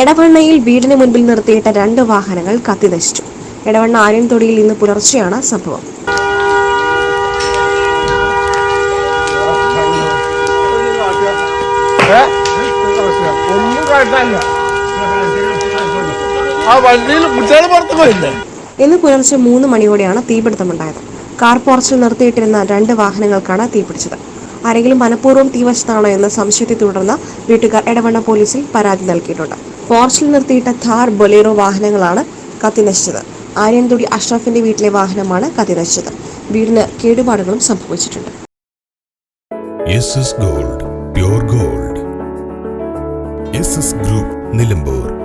എടവണ്ണയിൽ വീടിന് മുൻപിൽ നിർത്തിയിട്ട രണ്ട് വാഹനങ്ങൾ കത്തിനശിച്ചു. എടവണ്ണ ആര്യൻതൊടിയിൽ ഇന്ന് പുലർച്ചെയാണ് സംഭവം. ഇന്ന് പുലർച്ചെ മൂന്ന് മണിയോടെയാണ് തീപിടുത്തമുണ്ടായത്. കാർ പോർച്ചിൽ നിർത്തിയിട്ടിരുന്ന രണ്ട് വാഹനങ്ങൾക്കാണ് തീപിടിച്ചത്. ആരെങ്കിലും മനഃപൂർവം തീവശത്താണോ എന്ന സംശയത്തെ തുടർന്ന് വീട്ടുകാർ എടവണ്ണ പോലീസിൽ പരാതി നൽകിയിട്ടുണ്ട്. പോർച്ചിൽ നിർത്തിയിട്ട ഥാർ ബൊലേറോ വാഹനങ്ങളാണ് കത്തിനശിച്ചത്. ആര്യൻതുടി അഷ്റഫിന്റെ വീട്ടിലെ വാഹനമാണ് കത്തിനശിച്ചത്. വീടിന് കേടുപാടുകളും സംഭവിച്ചിട്ടുണ്ട്. Gold gold. ഗ്രൂപ്പ് നിലമ്പൂർ.